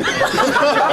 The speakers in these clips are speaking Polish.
んだよ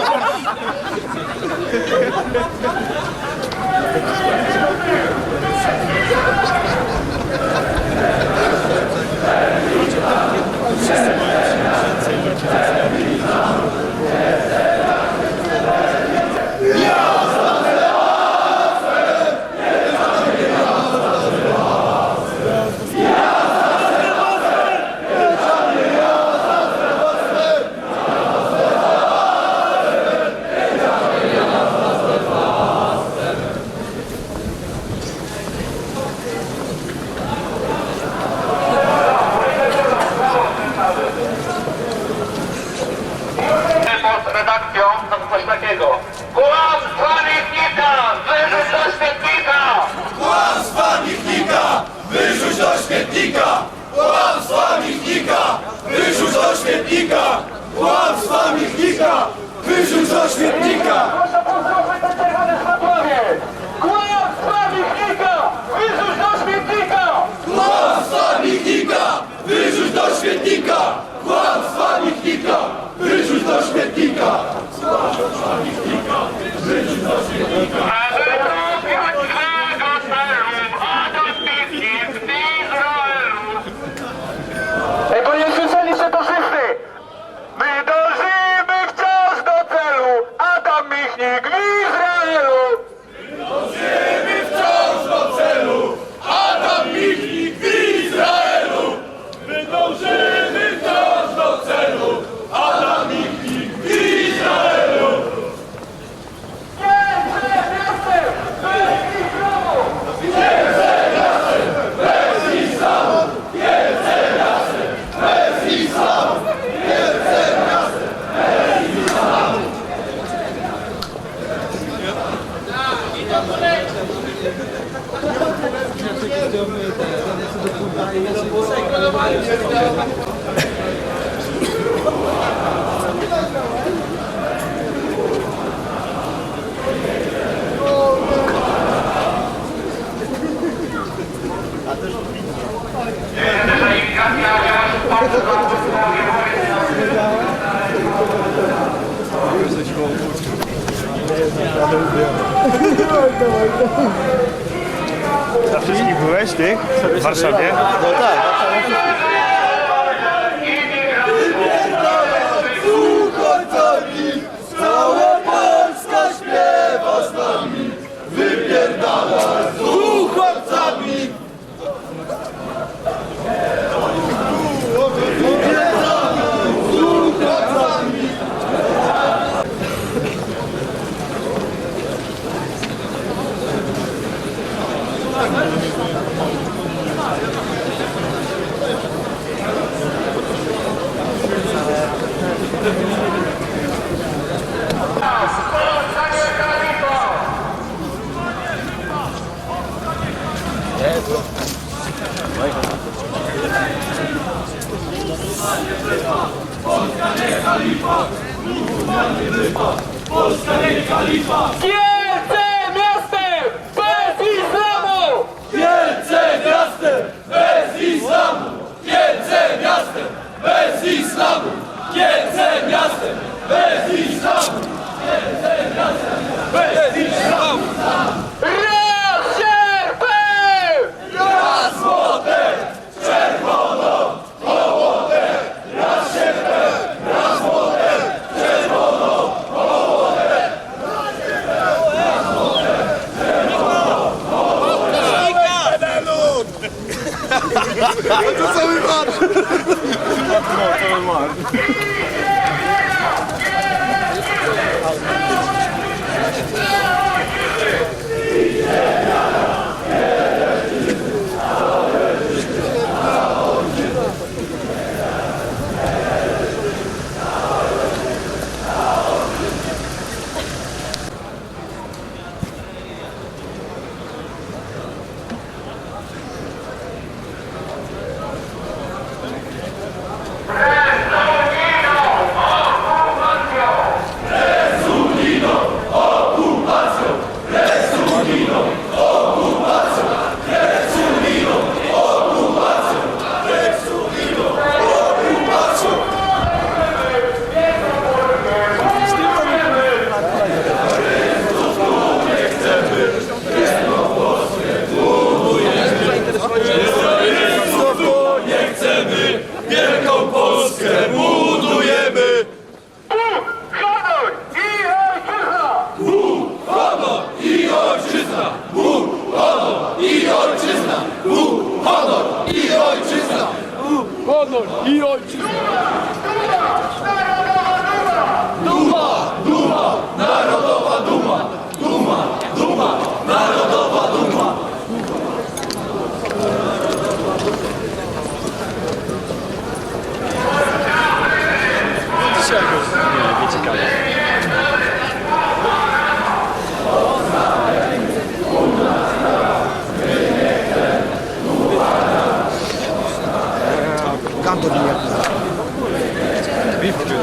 dawaj, dawaj. Na wszystkich byłeś, ty, W Warszawie? No tak, Polska nie kalifa! Muzułmanie ryba! Polska nie kalifa! Wielce miastem bez islamu! Wielce miastem bez islamu! Wielce miastem bez islamu! Wielce miastem bez islamu! Wielce miastem bez islamu!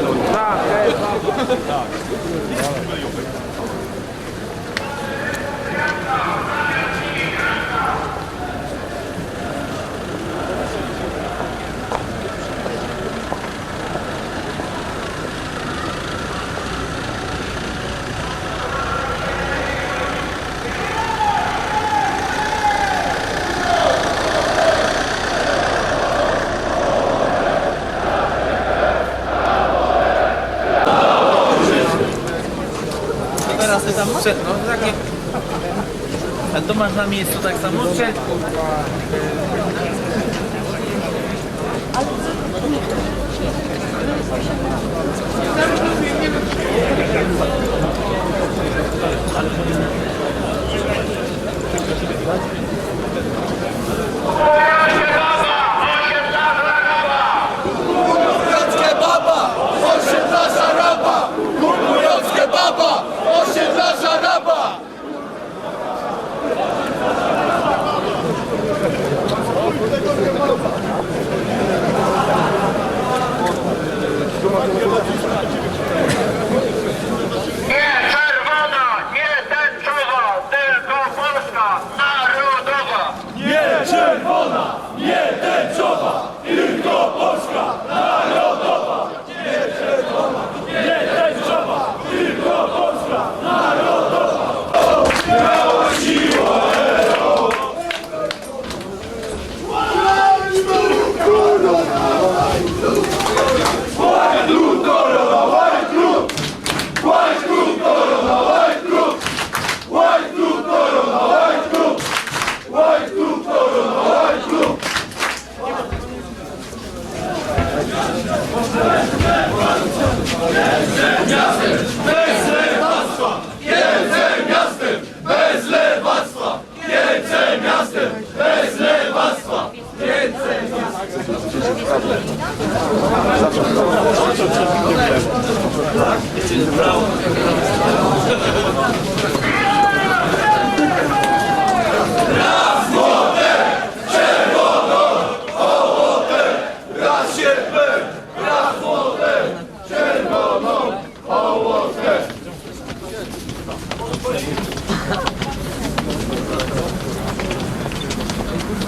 Е, так, так. No takie... A to masz na miejscu tak samo? Czy... Kupując право.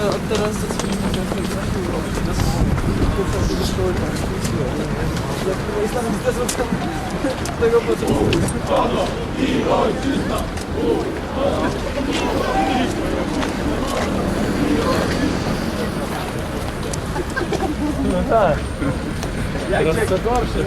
od teraz zacznijmy do szkoły tak. tego początku. Honor i ojczyzna! Honor i ojczyzna! Tak. Jak to gorsze.